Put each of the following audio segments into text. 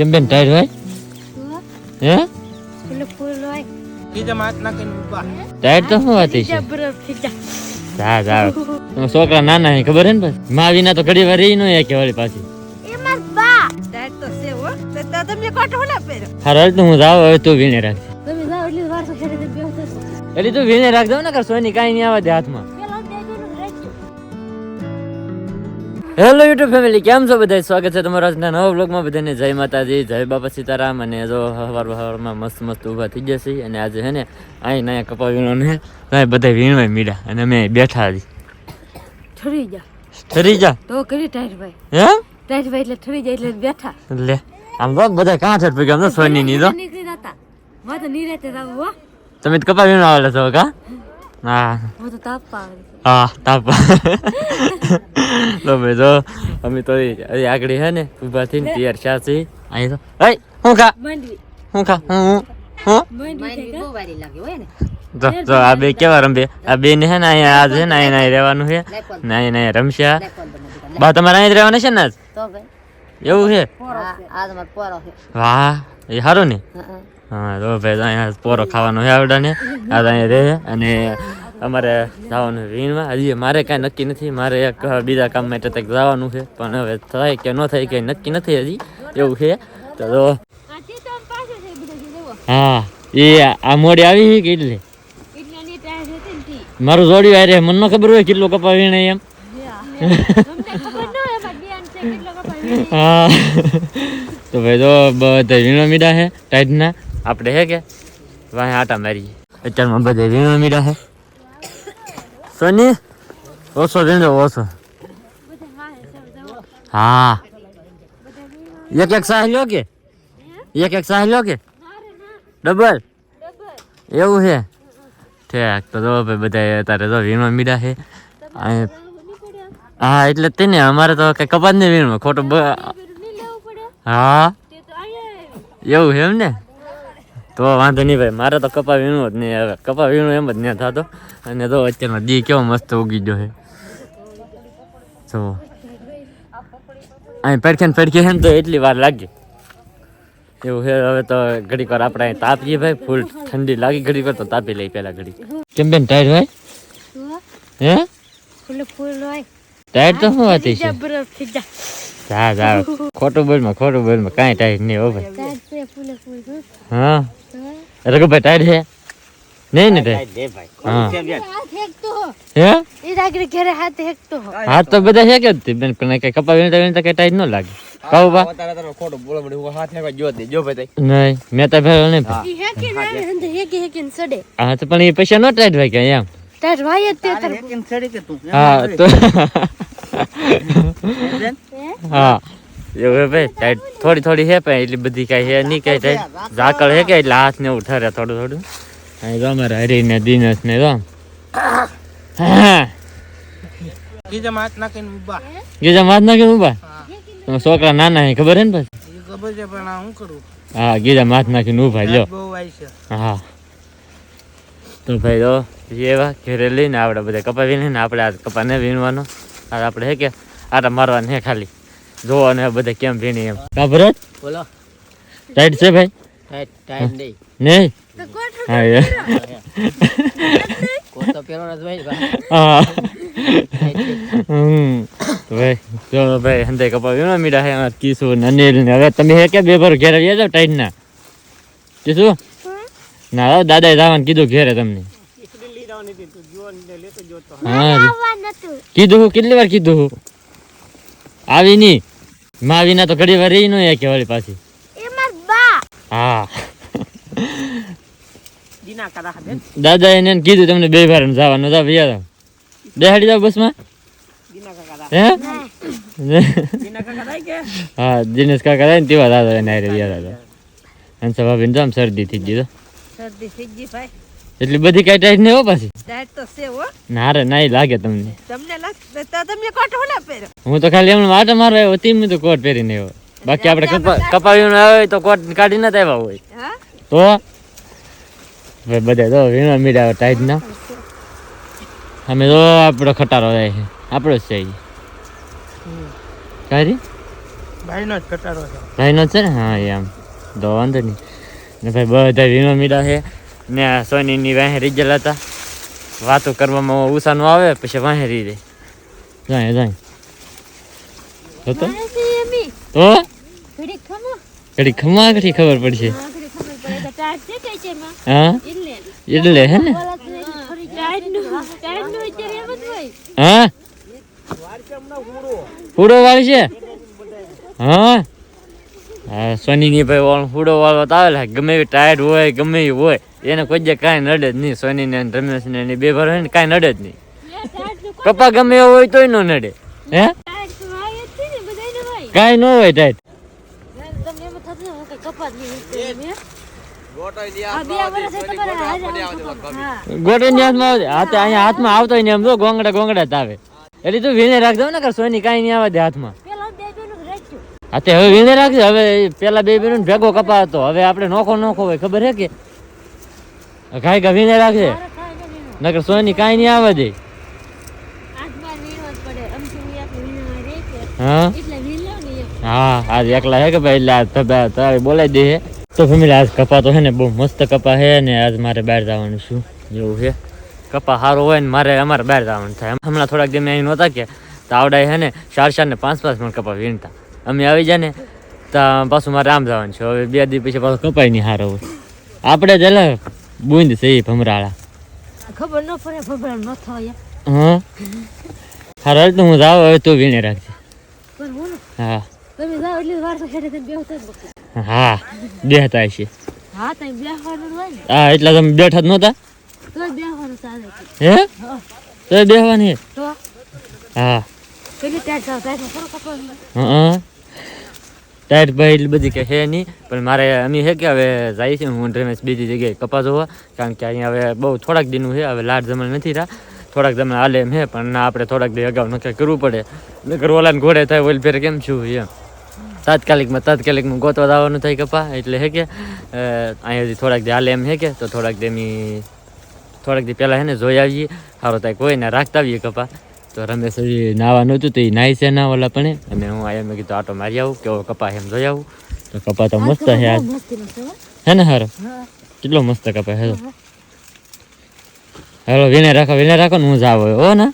કેમ બેન હોય? હે? હોય. ટાઈટ તો શું ખીજા જા જા. તમે છોકરા નાના હે ખબર હે ને મા વિના તો ઘડી વાર રહી ન કે વળી પાછી. હોલા પહેરો હારું હાલ તો હું જાઉં હવે તું વીણે રાખ તમે જાઓ એટલી વાર તો ખેડે એટલે તું વીણે રાખ દઉં ને કર સોની કાંઈ નહીં આવે હાથમાં. હેલો યુટ્યુબ ફેમિલી કેમ છો બધા સ્વાગત છે તમારા આજના નવા બ્લોગમાં બધાને જય માતાજી જય બાપા સીતારામ. અને જો હવાર હવારમાં મસ્ત મસ્ત ઊભા થઈ જશે અને આજે હે ને અહીં નયા કપા વીણો ને અહીં બધા વીણવા મીડા. અને અમે બેઠા હતી ઠરી જા ઠરી જા તો કરી ટાઈટ ભાઈ. હે? ટાઈટ ભાઈ એટલે ઠરી જાય એટલે બેઠા. લે આમ તો બધા કાં છે પડી આમ તો સોની ની તો નીકળી જતા મત નિરાતે જાવ તમે તો કપા વીણવા આવેલા છો કા? હા તો તાપ હા તાપ તો ભાઈ જો અમે તો હજી આગળ હે ને ઊભા થઈને તૈયાર શા છે અહીં તો હઈ હું ખા હું ખા હું હું હું માંડવી બહુ વારી લાગે હોય ને જો જો આ બે કેવા રમે આ બે ને હે ને અહીંયા આજ હે ને અહીંયા રહેવાનું છે ને અહીંયા અહીંયા રમશે બા તમારે અહીંયા જ રહેવાનું છે ને આજ એવું છે વાહ એ સારું ને હા, તો ભાઈ અહીંયા પોરો ખાવાનો છે આવડાને. આ અહીંયા રહે અને અમારે જવાનું વીણમાં હજી મારે કાંઈ નક્કી નથી. મારે એક બીજા કામ માટે તક જવાનું છે. પણ હવે થાય કે ન થાય કંઈ નક્કી નથી હજી. એવું છે. તો હા, એ આ મોડી આવી છે કે એટલે? એટલાની ટાઈટ હતી ને મારું જોડ્યું આરે મને ખબર હોય કેટલું કપા વીણે એમ. કેટલો હા. તો ભાઈ તો બધા વીણો મીડા છે ટાઈટના. આપણે હે કે વાહ આટા મારીએ અત્યારમાં બધા વીણો મીડા હે સોની ઓછો વીણો ઓછો હા એક એક સાહ લ્યો કે એક એક સાહ લ્યો કે ડબલ એવું છે ઠેક તો જો ભાઈ બધા તારે તો વીણો મીડા છે હા એટલે જ તે અમારે તો કઈ કપાત નહીં વીણમાં ખોટું હા એવું છે એમ ને તો વાંધો નહીં ભાઈ મારે તો કપા વીણું જ નહીં હવે. કપા વીણું એમ જ નહીં થતો. અને તો અત્યારમાં દી કેવો મસ્ત ઉગી ગયો છે. તો અહીં પડખે ને પડખે છે ને તો એટલી વાર લાગી. એવું છે હવે તો ઘડીક વાર આપણે અહીં તાપીએ ભાઈ ફૂલ ઠંડી લાગી ઘડીક વાર તો તાપી લઈ પેલા ઘડી કેમ બેન ટાયર ભાઈ હે? ફૂલ હોય. ટાયર તો શું વાત છે? જા જા ખોટું બોલમાં ખોટું બોલમાં. કાંઈ ટાયર નહીં હો ભાઈ. હો. હા હા. રઘુભાઈ ટાઈટ છે નહીં ને ટાઈટ હા હાથ હેકતો હો હે એ આગળ ઘરે હાથ હેકતો હો હાથ તો બધા છે કે જ તે બેન પણ કઈ કપા વીણતા વીણતા કઈ ટાઈટ ન લાગે કહું બા તારા તારો ખોટું બોલો મને હું હાથ હેવા જો દે જો ભાઈ નહીં મેં તો ભેળો નહીં ભાઈ. ઈ હેકી ને આવે અંદર હેકી હેકી ને સડે હા તો પણ એ પૈસા નો ટાઈટ ભાઈ કે એમ તાર ભાઈ જ તે તાર કેમ છડી કે તું હા તો બેન હા એવું ભાઈ થોડી થોડી છે પણ એટલી બધી કઈ છે નહીં કઈ થાય. ઝાકળ છે કે એટલે હાથ ને એવું ઠરે થોડું થોડું. અહીં ગમે અમારે હરી ને દિનેશ ને ગમ હા બીજા નાખીને ઊભા. ગીજા માથ નાખીને ઊભા તમે છોકરા નાના હે ખબર હે ને પછી? ખબર છે પણ કરું? હા નાખીને ઊભા લ્યો. હા. તો ભાઈ એવા ઘેરે લઈને આપણે બધા કપા વીણીને આપણે આ કપા ને વીણવાનો. આ આપણે હે કે આટા મારવાનું હે ખાલી. જોવાનું અને બધા કેમ વીણી એમ. કા ભરત? બોલો. ટાઈટ છે ભાઈ? ટાઈટ ટાઈટ નહીં. નહીં? હા યે કોટો તો પહેરવાનો ભાઈ. હા. હમ. ભાઈ જો ભાઈ હંદે કપા વીણવા મીડા હે કિશોર ને અનિલ ને. હવે તમે હે કે બે ભર ઘેરે વ્યા જાવ ટાઈટ ના? ના દાદાએ જવાનું કીધું ઘેરે તમને. હા. કીધું હું કેટલી વાર કીધું હું? આવી ની. માં વિના તો ઘડી વાર રહી નો કે વળી પાછી. બા. હા. દીના કરા બેન. દાદા એને કીધું તમને બે વાર જવાનું જાવ યાર બેહાડી જાવ બસમાં. દીના કાકા હે? દીના કાકા કે? હા દિનેશ કાકા થાય ને તેવા દાદા એને હારે યાર દાદા હંસા સભા બિન જામ શરદી થઈ ગઈ તો. શરદી થઈ ગઈ ભાઈ. એટલી બધી કઈ ટાઈટ નહીં હો પાછી. ડાયટ તો છે હો. ના રે નહીં લાગે તમને. તમને લાગે તો તમે કોટ હોલા પહેરો? હું તો ખાલી એમને વાટ મારો આવ્યો તીમ તો કોટ પહેરીને આવ્યો. બાકી આપણે કપા કપાવીને આવે તો કોટ કાઢી ના આવ્યા હોય. તો? બધા તો વીણો મીડા ટાઈટ ના અમે તો આપણો ખટારો જાય છે. આપણો જ છે ઈ. કાંઈ રી? ભાઈનો જ ખટારો છે. ભાઈનો છે ને? હા એમ. તો વાંધો નહીં. ને ભાઈ બધા વીણો મીડા છે. ને સોનીની વાહે રીજેલા હતા. વાતો કરવામાં ઉષાનું આવે પછી વાહે રી દે જાય જાય. હતો મારે તો ઘડી ખમા. ઘડી ખબર પડશે. હા, એટલે. હે ને? હા, ફૂડો વાળી છે હા? સોનીની ભાઈ વાળો ફૂડો વાળો આવે ગમે એવી ટાયર્ડ હોય, ગમે એવી હોય, એને કોઈ જે કાંઈ નડે જ નહીં સોનીને અને રમેશને એની બે ભર હોય ને કાંઈ નડે જ નહીં કપા ગમે એવો હોય તોય ન નડે હે જ. કાંઈ ન હોય. હા. ગોટની હાથમાં આવે હાથમાં આવતો એમ તો ગોંગડા ગોંગડા જ આવે એટલે તું વીણે રાખજો ને સોની કાંઈ નહીં આવે હાથમાં. હા તે હવે વીણે રાખજે હવે પેલા બે બેનો ભેગો કપા હતો હવે આપણે નોખો નોખો હોય ખબર હે કે? કાંઈ કા વીણે રાખજે. નકર સોની કાંઈ નહીં આવે દે. હું. હા? આજ એકલા હે કે ભાઈ? એટલે આજ તારે બોલાવી દે હે. તો ફેમિલી આજ કપા તો હે ને બહુ મસ્ત કપા હે ને આજ મારે બહાર જવાનું છું. એવું છે કપા સારો હોય ને મારે અમારે બહાર જવાનું થાય. હમણાં થોડાક દી મેં અહીં નહોતા કે તો આવડાય હે ને ચાર ચાર ને પાંચ પાંચ મણ કપા વીણતા. અમે આવી જાય ને તો પાછું મારે આમ જવાનું છે. હવે બે દી પછી પાછું કપાય નહીં હારો આપણે જ એટલે બુંદ છે ભમરાળા. ખબર ન પડે ભભરાણ ન થાય હા? હારો તો હું જાઉં હવે તું વીણે રાખજે. હું તમે જાઓ એટલે વાર તો હેઠે થઈને બેહતા હા બેહતા છે હા ત્યાં બેહવાનું હોય હા એટલા તમે બેઠા જ નહોતા? તો બેહવાનું ચાલે હે. તો બેહવાની તો? હા. પેલી ટેટ થાવ ટાઈટમાં થોડો કપાવાનું. હા. ટાઈટ ભાઈ બધી કે છે નહીં. પણ મારે અમે છે કે હવે જાય છે, હું રમેશ બીજી જગ્યાએ કપા જોવા. કારણ કે અહીંયા હવે બહુ થોડાક દિનનું છે, હવે લાડ જમણ નથી રહ્યા થોડાક જમણ હાલે એમ છે, પણ ના, આપણે થોડાક દી અગાઉ નક્કી કરવું પડે. નકર ઓલાને ઘોડે થાય, ઓલ ફેર કેમ છું એમ. તાત્કાલિકમાં તાત્કાલિકમાં ગોતવા દાવાનું થાય કપા, એટલે હે કે અહીંયા હજી થોડાક દી હાલે એમ હે કે, તો થોડાક દી થોડાક દી પહેલાં હે ને જોઈ આવીએ. સારો થાય કોઈ ને રાખતા આવીએ કપા. તો રમેશ હજી નાવા નહોતું તો એ નાહી છે ના ઓલા પણ. અને હું આયા મેં કીધું આટો મારી આવું કેવો કપા એમ જોઈ આવું. તો કપા તો મસ્ત છે આજ હો. હે ને હારો? કેટલો મસ્ત કપા હેલો હેલો. હાલો વિને રાખો વિને રાખો ને હું જાવ હો ને?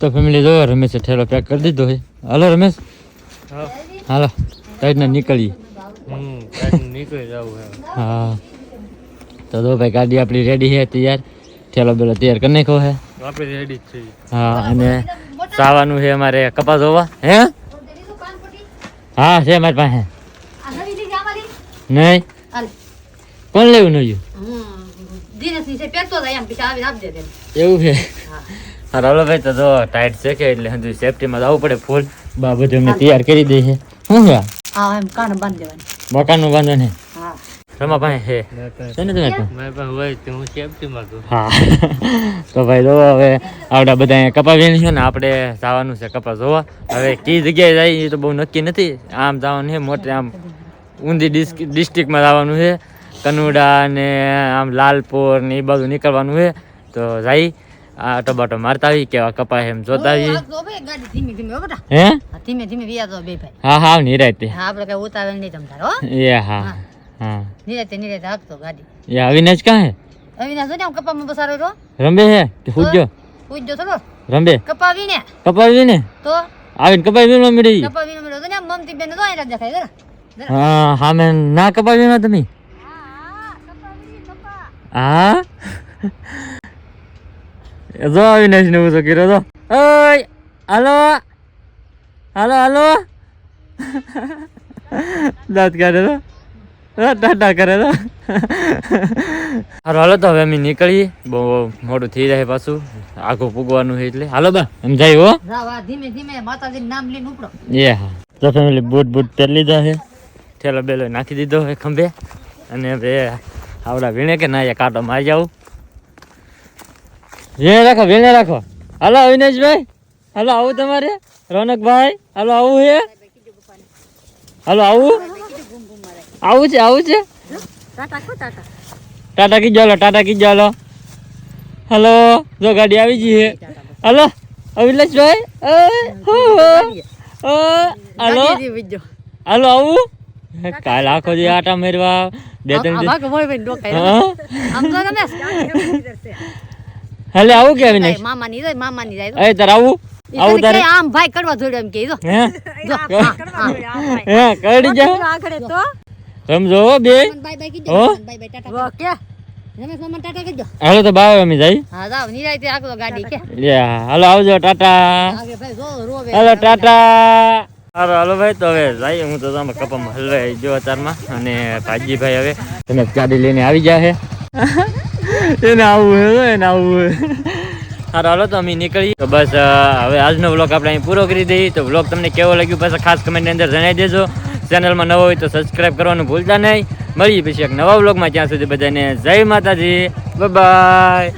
તો ફેમિલી જોયો રમેશે ઠેલો પેક કરી દીધો હોય હાલો રમેશ. હાલો ટાઈટને નીકળીએ. નીકળી જવું હા. તો જો ભાઈ ગાડી આપણી રેડી છે તૈયાર. ઠેલો બેલો તૈયાર કરી નાખ્યો છે. આપણે રેડી જ છીએ હા અને સાવાનું છે અમારે કપાસ હોવા. હે? હા છે મારી પાસે. નહીં? કોણ લેવું નહીં હમ દિનેશની છે પેકતો જાય એમ પછી આવીને આપી દે તેને. એવું છે? હા રાવલો ભાઈ તો જો ટાઈટ છે કે એટલે હજુ સેફટીમાં જવું પડે ફૂલ બા બધું અમને તૈયાર કરી દે છે શું છે? હા એમ રમા પાસે છે છે તમે મારી પાસે હોય તો હું તો ભાઈ જો હવે આવડા બધા અહીંયા છે ને આપણે જવાનું છે કપા જોવા. હવે કઈ જગ્યાએ જાય એ તો બહુ નક્કી નથી. આમ જવાનું છે મોટે આમ ઊંધી ડિસ્ટ્રિક્ટમાં જવાનું છે. કનુડા ને આમ લાલપુર ને એ બાજુ નીકળવાનું છે. તો જાય. આ ટબાટો મારતા આવી કેવા કપાય એમ જોતા આવીએ. આ તો ભાઈ ગાડી ધીમે ધીમે હો બેટા. હે? હા, ધીમે ધીમે વિયા તો બે ભાઈ. હા હા નિરાતે હા આપણે કઈ ઉતાવળ નહીં તમતાર હો. એ હા. હા. નિરાતે નિરાતે હાંકતો ગાડી. એ અવિનાશ કાં હે? અવિનાશ ને આમ કપામાં બસારો રહ્યો રંબે હે? કે હુજો પૂછજો થોડો રંબે. કપાવીને? કપાવી ને તો? આવીને કપાવી વીણવા મળી કપાવીને મળ્યો તો ને મમતી બેન તો જ દેખાય જરા. હા હા મેં ના કપાવી ના તમે? હા? જો અવિનાશ ને ઊંચો કર્યો તો? ઓય હાલો? હાલો હાલો? દાંત કાઢે તો? હા, ટાટા કરે તો હાલો તો હવે અમે નીકળીએ. બહુ મોડું થઈ જાય પાછું. આખું પૂગવાનું છે એટલે. હાલો બા એમ જાય હો. ધીમે ધીમે નામ લઈને ઉપડો. એ હા. તો ફેમિલી બૂટ બૂટ પહેરી લીધા છે. ઠેલો બેલો નાખી દીધો છે ખંભે. અને હવે આવડા વીણે કે ના કાંટો મારી જાવ વીણે રાખો વીણે રાખો. હાલો અવિનેશભાઈ હાલો આવું તમારે? રોનકભાઈ હાલો આવું છે હાલો આવું? આવું છે આવું છે? ટાટા કી ટાટા? ટાટા હાલો ટાટા કીજો હાલો હાલો જો ગાડી આવી ગઈ છે. હલો અવિનાશભાઈ ઓય, હો, હો. ઓ, હલો. હાલો આવું? કાલ આખો દી આટા મેરવા બે ત્રણ દી ભાગ મોય ભાઈ ડોકાય હા? આમ તો રમેશ આવું કે અવિનાશ મામા ની જાય મામા ની જાય એ તાર આવું? આવું તારે? આમ ભાઈ કરવા જોડ્યો એમ કે જો હે જો કરડી જા. આગળ તો સમજો હો બે. હાલો તો બાવે અમે જાય હાલો આવજો ટાટા. હાલો ટાટા. હાલો હાલો ભાઈ તો હવે જાય. હું તો તમે કપામાં હલવાઈ જો અત્યારમાં. અને ભાજીભાઈ હવે તમે ગાડી લઈને આવી જાય એને આવું હે એને આવું હે હાલો તો અમે નીકળી તો બસ હવે આજનો બ્લોગ આપણે અહીં પૂરો કરી દઈએ. તો બ્લોગ તમને કેવો લાગ્યું બસ ખાસ કમેન્ટની અંદર જણાવી દેજો. ચેનલમાં નવો હોય તો સબસ્ક્રાઈબ કરવાનું ભૂલતા નહીં. મળીએ પછી એક નવા બ્લોગમાં ત્યાં સુધી બધાને જય માતાજી. બાય